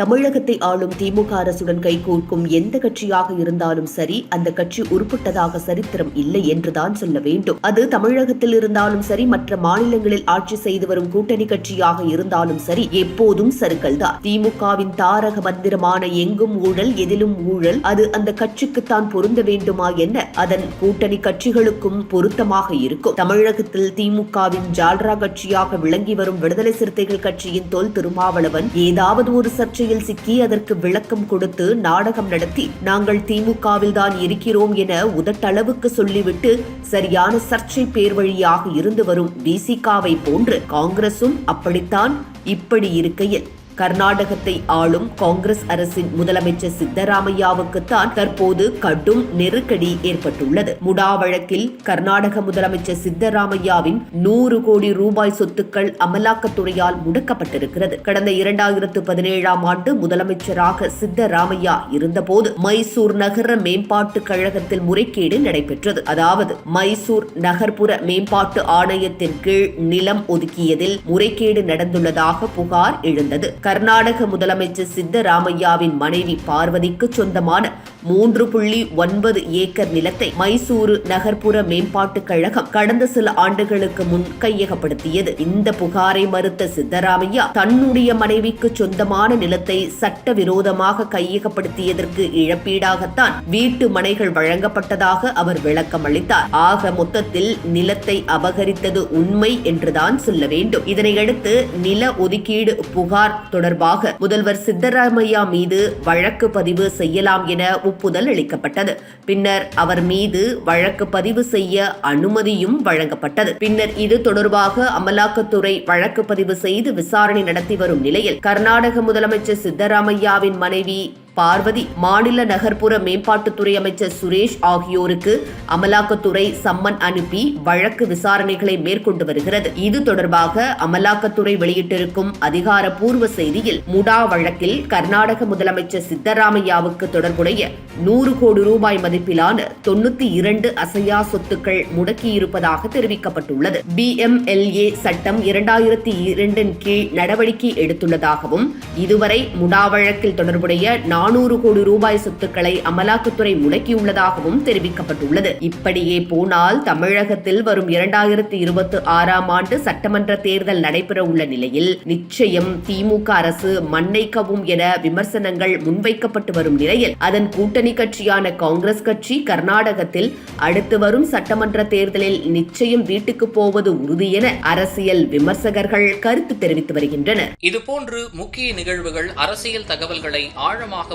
தமிழகத்தை ஆளும் திமுக அரசுடன் கைகோர்க்கும் எந்த கட்சியாக இருந்தாலும் சரி அந்த கட்சி உருப்பட்டதாக சரித்திரம் இல்லை என்றுதான் சொல்ல வேண்டும். அது தமிழகத்தில் இருந்தாலும் சரி மற்ற மாநிலங்களில் ஆட்சி செய்து வரும் கூட்டணி கட்சியாக இருந்தாலும் சரி எப்போதும் சருக்கள்தான். திமுகவின் தாரக மந்திரமான எங்கும் ஊழல் எதிலும் ஊழல் அது அந்த கட்சிக்குத்தான் பொருந்த வேண்டுமா என்ன? அதன் கூட்டணி கட்சிகளுக்கும் பொருத்தமாக இருக்கும். தமிழகத்தில் திமுகவின் ஜால்ரா கட்சியாக விளங்கி வரும் விடுதலை சிறுத்தைகள் கட்சியின் தொல் திருமாவளவன் ஏதாவது ஒரு சர்ச்சை சர்ச்சையில் சிக்கி அதற்கு விளக்கம் கொடுத்து நாடகம் நடத்தி நாங்கள் திமுகவில் தான் இருக்கிறோம் என உதட்டளவுக்கு சொல்லிவிட்டு சரியான சர்ச்சை பேர் வழியாக இருந்து வரும் விசிகாவை போன்று காங்கிரசும் அப்படித்தான் இப்படி இருக்கையில். கர்நாடகத்தை ஆளும் காங்கிரஸ் அரசின் முதலமைச்சர் சித்தராமையாவுக்குத்தான் தற்போது கடும் நெருக்கடி ஏற்பட்டுள்ளது. முடா வழக்கில் கர்நாடக முதலமைச்சர் சித்தராமையாவின் நூறு கோடி ரூபாய் சொத்துக்கள் அமலாக்கத்துறையால் முடக்கப்பட்டிருக்கிறது. கடந்த இரண்டாயிரத்து பதினேழாம் ஆண்டு முதலமைச்சராக சித்தராமையா இருந்தபோது மைசூர் நகர மேம்பாட்டு கழகத்தில் முறைகேடு நடைபெற்றது. அதாவது மைசூர் நகர்ப்புற மேம்பாட்டு ஆணையத்தின் கீழ் நிலம் ஒதுக்கியதில் முறைகேடு நடந்துள்ளதாக புகார் எழுந்தது. கர்நாடக முதலமைச்சர் சித்தராமையாவின் மனைவி பார்வதிக்கு சொந்தமான மூன்று புள்ளி ஒன்பது ஏக்கர் நிலத்தை மைசூரு நகர்ப்புற மேம்பாட்டுக் கழகம் கடந்த சில ஆண்டுகளுக்கு முன் கையகப்படுத்தியது. இந்த புகாரை மறுத்த சித்தராமையா தன்னுடைய மனைவிக்கு சொந்தமான நிலத்தை சட்டவிரோதமாக கையகப்படுத்தியதற்கு இழப்பீடாகத்தான் வீட்டு மனைகள் வழங்கப்பட்டதாக அவர் விளக்கம் அளித்தார். ஆக மொத்தத்தில் நிலத்தை அபகரித்தது உண்மை என்றுதான் சொல்ல வேண்டும். இதனையடுத்து நில ஒதுக்கீடு புகார் தொடர்பாக முதல்வர் சித்தராமையா மீது வழக்கு பதிவு செய்யலாம் என ஒப்புதல் அளிக்கப்பட்டது. பின்னர் அவர் மீது வழக்கு பதிவு செய்ய அனுமதியும் வழங்கப்பட்டது. பின்னர் இது தொடர்பாக அமலாக்கத்துறை வழக்கு பதிவு செய்து விசாரணை நடத்தி வரும் நிலையில் கர்நாடக முதலமைச்சர் சித்தராமையாவின் மனைவி பார்வதி மாநில நகர்ப்புற மேம்பாட்டுத்துறை அமைச்சர் சுரேஷ் ஆகியோருக்கு அமலாக்கத்துறை சம்மன் அனுப்பி வழக்கு விசாரணைகளை மேற்கொண்டு வருகிறது. இது தொடர்பாக அமலாக்கத்துறை வெளியிட்டிருக்கும் அதிகாரப்பூர்வ செய்தியில் முடா வழக்கில் கர்நாடக முதலமைச்சர் சித்தராமையாவுக்கு தொடர்புடைய நூறு கோடி ரூபாய் மதிப்பிலான தொண்ணூத்தி இரண்டு அசையா சொத்துக்கள் முடக்கியிருப்பதாக தெரிவிக்கப்பட்டுள்ளது. பிஎம்எல்ஏ சட்டம் இரண்டாயிரத்தி இரண்டின் கீழ் நடவடிக்கை எடுத்துள்ளதாகவும் இதுவரை முடா வழக்கில் தொடர்புடைய நானூறு கோடி ரூபாய் சொத்துக்களை அமலாக்கத்துறை முடக்கியுள்ளதாகவும் தெரிவிக்கப்பட்டுள்ளது. இப்படியே போனால் தமிழகத்தில் வரும் இரண்டாயிரத்தி இருபத்தி ஆறாம் ஆண்டு சட்டமன்ற தேர்தல் நடைபெற உள்ள நிலையில் நிச்சயம் திமுக அரசு மன்னைக்கவும் என விமர்சனங்கள் முன்வைக்கப்பட்டு வரும் நிலையில் அதன் கூட்டணி கட்சியான காங்கிரஸ் கட்சி கர்நாடகத்தில் அடுத்து வரும் சட்டமன்ற தேர்தலில் நிச்சயம் வீட்டுக்கு போவது உறுதி என அரசியல் விமர்சகர்கள் கருத்து தெரிவித்து வருகின்றனர். இதுபோன்று முக்கிய நிகழ்வுகள் அரசியல் தகவல்களை ஆழமாக